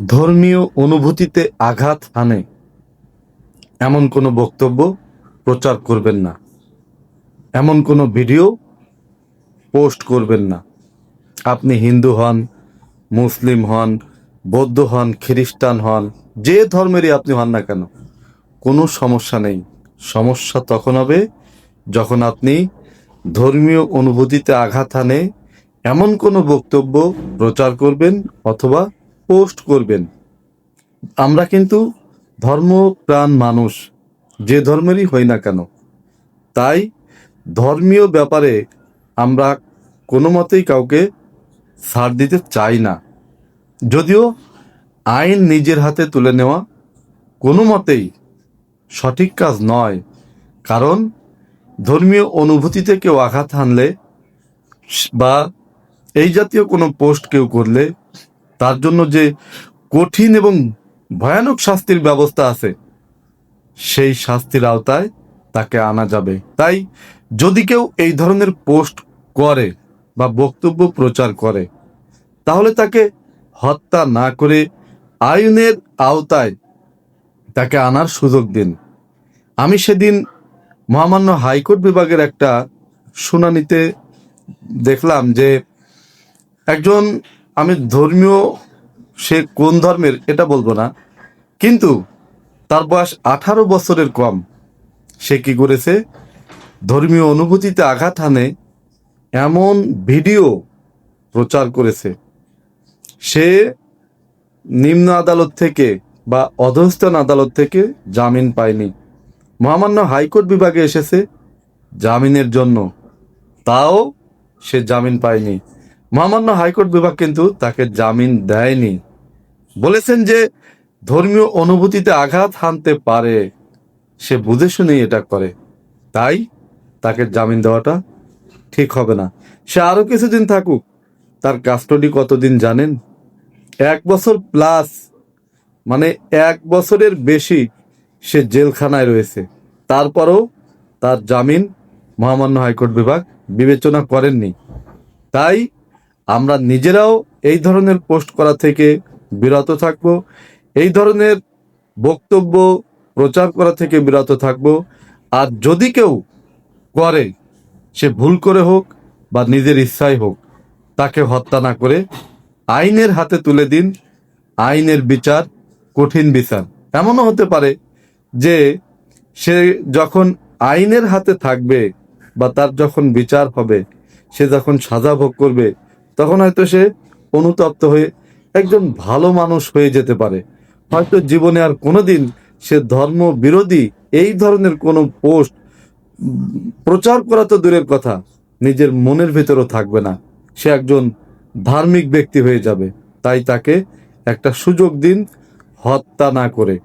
ধর্মীয় অনুভূতিতে আঘাত হানে, এমন কোনো বক্তব্য প্রচার করবেন না। এমন কোনো ভিডিও পোস্ট করবেন না। আপনি হিন্দু হন, মুসলিম হন, বৌদ্ধ হন, খ্রিস্টান হন, যে ধর্মেরই আপনি হন না কেন, কোনো সমস্যা নেই। সমস্যা তখন হবে যখন আপনি ধর্মীয় অনুভূতিতে আঘাত হানে, এমন কোনো বক্তব্য প্রচার করবেন অথবা পোস্ট করবেন। আমরা কিন্তু ধর্মপ্রাণ মানুষ, যে ধর্মেরই হই না কেন। তাই ধর্মীয় ব্যাপারে আমরা কোনো মতেই কাউকে ছাড় দিতে চাই না। যদিও আইন নিজের হাতে তুলে নেওয়া কোনো মতেই সঠিক কাজ নয়, কারণ ধর্মীয় অনুভূতিতে কেউ আঘাত হানলে বা এই জাতীয় কোনো পোস্ট কেউ করলে তার জন্য যে কঠিন এবং ভয়ানক শাস্তির ব্যবস্থা আছে, সেই শাস্তির আওতায় তাকে আনা যাবে। তাই যদি কেউ এই ধরনের পোস্ট করে বা বক্তব্য প্রচার করে, তাহলে তাকে হত্যা না করে আইনের আওতায় তাকে আনার সুযোগ দিন। আমি সেদিন মহামান্য হাইকোর্ট বিভাগের একটা শুনানিতে দেখলাম যে একজন আমি ধর্মীয় সে কোন ধর্মের এটা বলব না। কিন্তু তার বয়স আঠারো বছরের কম। সে কি করেছে? ধর্মীয় অনুভূতিতে আঘাত হানে এমন ভিডিও প্রচার করেছে। সে নিম্ন আদালত থেকে বা অধস্তন আদালত থেকে জামিন পায়নি। মহামান্য হাইকোর্ট বিভাগে এসেছে জামিনের জন্য। তাও সে জামিন পায়নি। মহামান্য হাইকোর্ট বিভাগ কিন্তু তাকে জামিন দেয়নি। বলেছেন যে ধর্মীয় অনুভূতিতে আঘাত হানতে পারে, সে বুঝে শুনেই এটা করে। তাই তাকে জামিন দেওয়াটা ঠিক হবে না। সে আরও কিছুদিন থাকুক, তার কাস্টডি কতদিন জানেন? এক বছর প্লাস মানে এক বছরের বেশি সে জেলখানায় রয়েছে। তারপরও তার জামিন মহামান্য হাইকোর্ট বিভাগ বিবেচনা করেননি। তাই আমরা নিজেরাও এই ধরনের পোস্ট করা থেকে বিরত থাকব, এই ধরনের বক্তব্য প্রচার করা থেকে বিরত থাকব। আর যদি কেউ করে, সে ভুল করে হোক বা নিজের ইচ্ছাই হোক, তাকে হত্যা না করে আইনের হাতে তুলে দিন। আইনের বিচার কঠিন বিচার। এমনও হতে পারে যে সে যখন আইনের হাতে থাকবে বা তার যখন বিচার হবে, সে যখন সাজা ভোগ করবে তখন হয়তো সে অনুতপ্ত হয়ে একজন ভালো মানুষ হয়ে যেতে পারে। হয়তো জীবনে আর কোনোদিন সে ধর্ম বিরোধী এই ধরনের কোনো পোস্ট প্রচার করা তো দূরের কথা, নিজের মনের ভেতরও থাকবে না। সে একজন ধার্মিক ব্যক্তি হয়ে যাবে, তাই তাকে একটা সুযোগ দিন হত্যা না করে।